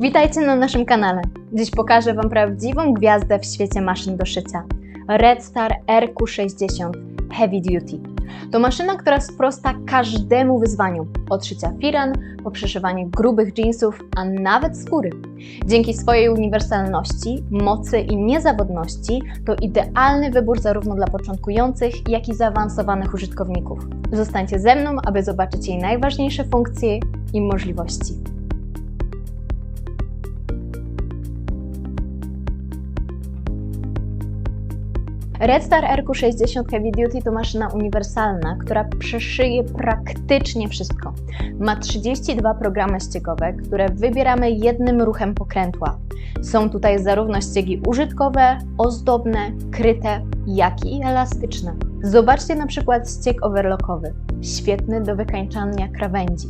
Witajcie na naszym kanale. Dziś pokażę Wam prawdziwą gwiazdę w świecie maszyn do szycia. Red Star RQ60 Heavy Duty. To maszyna, która sprosta każdemu wyzwaniu. Od szycia firan, po przeszywanie grubych jeansów, a nawet skóry. Dzięki swojej uniwersalności, mocy i niezawodności to idealny wybór zarówno dla początkujących, jak i zaawansowanych użytkowników. Zostańcie ze mną, aby zobaczyć jej najważniejsze funkcje i możliwości. Red Star RQ60 Heavy Duty to maszyna uniwersalna, która przeszyje praktycznie wszystko. Ma 32 programy ściegowe, które wybieramy jednym ruchem pokrętła. Są tutaj zarówno ściegi użytkowe, ozdobne, kryte, jak i elastyczne. Zobaczcie na przykład ścieg overlockowy, świetny do wykańczania krawędzi.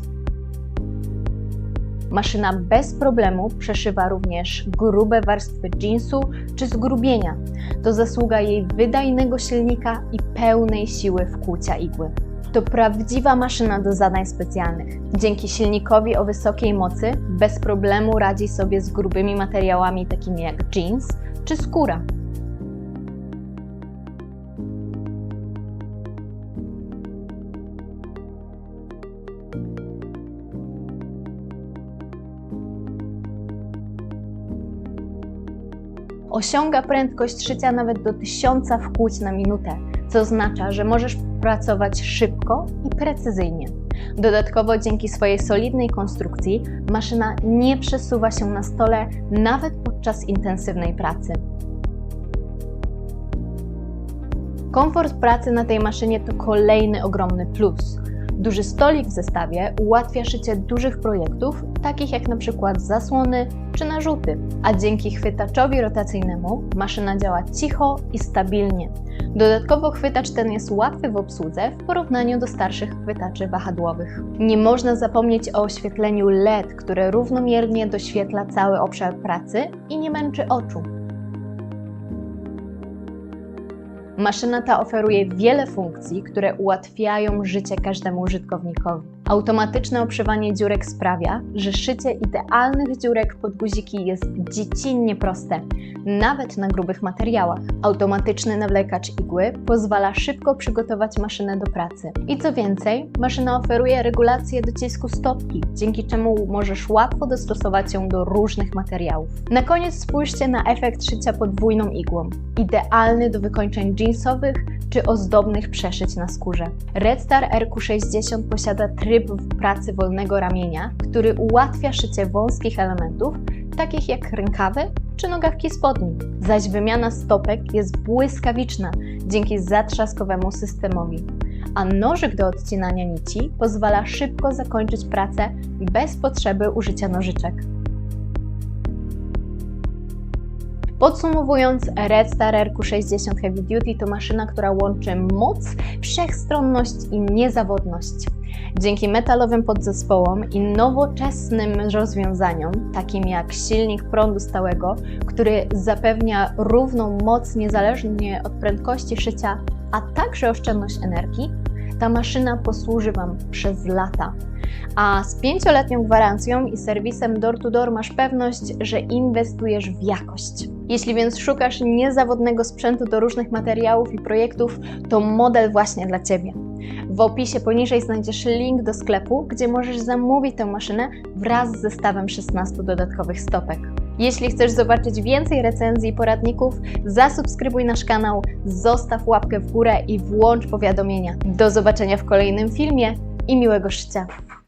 Maszyna bez problemu przeszywa również grube warstwy jeansu czy zgrubienia. To zasługa jej wydajnego silnika i pełnej siły wkłucia igły. To prawdziwa maszyna do zadań specjalnych. Dzięki silnikowi o wysokiej mocy bez problemu radzi sobie z grubymi materiałami takimi jak jeans czy skóra. Osiąga prędkość szycia nawet do 1000 wkłuć na minutę, co oznacza, że możesz pracować szybko i precyzyjnie. Dodatkowo dzięki swojej solidnej konstrukcji maszyna nie przesuwa się na stole nawet podczas intensywnej pracy. Komfort pracy na tej maszynie to kolejny ogromny plus. Duży stolik w zestawie ułatwia szycie dużych projektów, takich jak na przykład zasłony czy narzuty, a dzięki chwytaczowi rotacyjnemu maszyna działa cicho i stabilnie. Dodatkowo chwytacz ten jest łatwy w obsłudze w porównaniu do starszych chwytaczy wahadłowych. Nie można zapomnieć o oświetleniu LED, które równomiernie doświetla cały obszar pracy i nie męczy oczu. Maszyna ta oferuje wiele funkcji, które ułatwiają życie każdemu użytkownikowi. Automatyczne obszywanie dziurek sprawia, że szycie idealnych dziurek pod guziki jest dziecinnie proste, nawet na grubych materiałach. Automatyczny nawlekacz igły pozwala szybko przygotować maszynę do pracy. I co więcej, maszyna oferuje regulację docisku stopki, dzięki czemu możesz łatwo dostosować ją do różnych materiałów. Na koniec spójrzcie na efekt szycia podwójną igłą. Idealny do wykończeń jeansowych czy ozdobnych przeszyć na skórze. Red Star RQ60 posiada tryb pracy wolnego ramienia, który ułatwia szycie wąskich elementów, takich jak rękawy czy nogawki spodni. Zaś wymiana stopek jest błyskawiczna dzięki zatrzaskowemu systemowi. A nożyk do odcinania nici pozwala szybko zakończyć pracę bez potrzeby użycia nożyczek. Podsumowując, Red Star RQ60 Heavy Duty to maszyna, która łączy moc, wszechstronność i niezawodność. Dzięki metalowym podzespołom i nowoczesnym rozwiązaniom, takim jak silnik prądu stałego, który zapewnia równą moc niezależnie od prędkości szycia, a także oszczędność energii, ta maszyna posłuży Wam przez lata. A z pięcioletnią gwarancją i serwisem door-to-door masz pewność, że inwestujesz w jakość. Jeśli więc szukasz niezawodnego sprzętu do różnych materiałów i projektów, to model właśnie dla Ciebie. W opisie poniżej znajdziesz link do sklepu, gdzie możesz zamówić tę maszynę wraz z zestawem 16 dodatkowych stopek. Jeśli chcesz zobaczyć więcej recenzji i poradników, zasubskrybuj nasz kanał, zostaw łapkę w górę i włącz powiadomienia. Do zobaczenia w kolejnym filmie i miłego szycia!